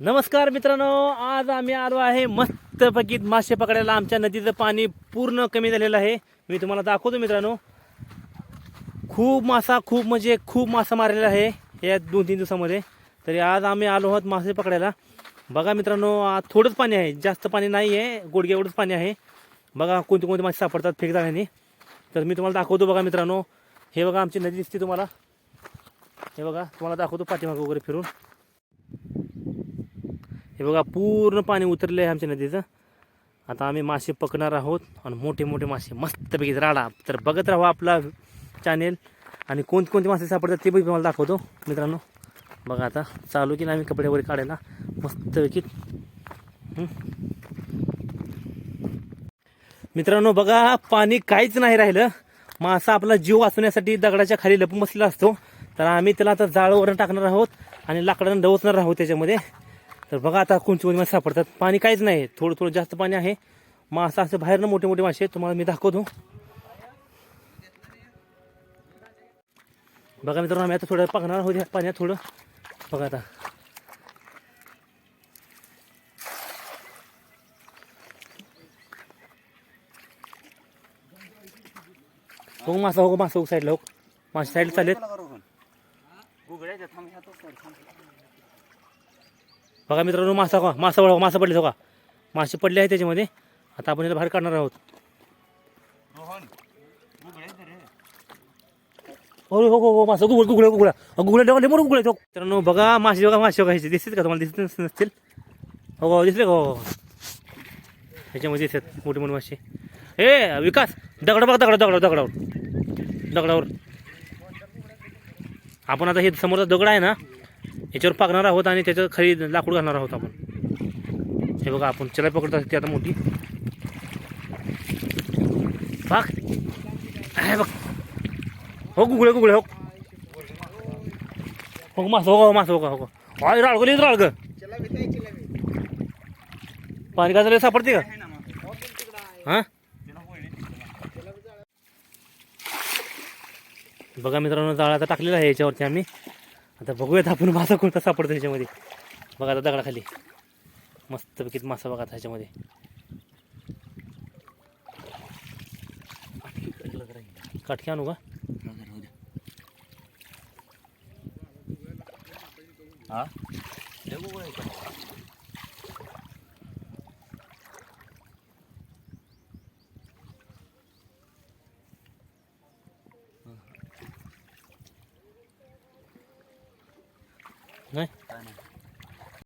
नमस्कार मित्रांनो आज आम्ही आलो आहे मस्तपैकी मासे पकडायला. आमच्या नदीचं पाणी पूर्ण कमी झालेलं आहे. मी तुम्हाला दाखवतो मित्रांनो. खूप मासा खूप म्हणजे खूप मासा मारलेला आहे या दोन तीन दिवसामध्ये. तरी आज आम्ही आलो आहोत मासे पकडायला. बघा मित्रांनो आज थोडंच पाणी आहे. जास्त पाणी नाही आहे. गुडघे एवढंच पाणी आहे. बघा कोणते कोणते मासे सापडतात फेक जाण्याने तर मी तुम्हाला दाखवतो बघा मित्रांनो. हे बघा आमची नदी दिसते तुम्हाला. हे बघा तुम्हाला दाखवतो पाठीमागं वगैरे फिरून. हे बघा पूर्ण पाणी उतरलं आहे आमच्या नदीचं. आता आम्ही मासे पकडणार आहोत आणि मोठे मोठे मासे मस्तपैकी राडा. तर बघत राहा आपला चॅनेल आणि कोणकोणते मासे सापडतात ते पण तुम्हाला दाखवतो मित्रांनो. बघा आता चालू की नाही आम्ही कपडे वगैरे काढायला. मस्तपैकी. मित्रांनो बघा पाणी काहीच नाही राहिलं. मासा आपला जीव वाचवण्यासाठी दगडाच्या खाली लपून बसलेला असतो. तर आम्ही त्याला आता जाळवर टाकणार आहोत आणि लाकडानं डवचणार आहोत त्याच्यामध्ये. तर बघा आता कोणती कोणती मासे सापडतात. पाणी काहीच नाही. थोडं थोडं जास्त पाणी आहे. मासा असं बाहेरनं मोठे मोठे मासे तुम्हाला मी दाखवतो. बघा मित्रांनो आम्ही आता थोडं पाकणार आहोत पाण्यात थोडं. बघा आता. हो मासा हो मासा हो साईडला हो मासे साईडला चालेल बघा मित्रांनो मासा का मासा बघा मासा पडले का मासे पडले आहेत त्याच्यामध्ये. आता आपण याला बाहेर काढणार आहोत. हो हो हो हो मासा गुगळ गुगळ गुगळा. गुगळा ठेवा मोठं गुगळ ठेव मित्रांनो बघा मासे बघा मासे बघायचे ह्याचे का तुम्हाला? दिसत नसतील? हो हो दिसले का? हो, हो, हो. ह्याच्यामध्ये दिसतात मोठे मोठे मासे. ए विकास दगड बघा दगड दगड दगडावर. दगडावर. आपण आता हे समोरचा दगड आहे ना याच्यावर पाकणार आहोत आणि त्याच्यात खाली लाकूड घालणार आहोत आपण. हे बघा आपण चला पकडत असते आता मोठी. पाक आहे बघ. हो गुगळे गुगळे हो. हो मास हो, हो मास हो हो, हो. हाय राळ राळग राळ ग पाणी गाजले सापडते का? हा? बघा मित्रांनो जाळा आता टाकलेला आहे याच्यावरती आम्ही. आता बघूयात आपण मासा कोणता सापडतो ह्याच्यामध्ये. बघा आता दगडाखाली. मस्तपैकी मासा बघा ह्याच्यामध्ये. काटकी आणू का? 给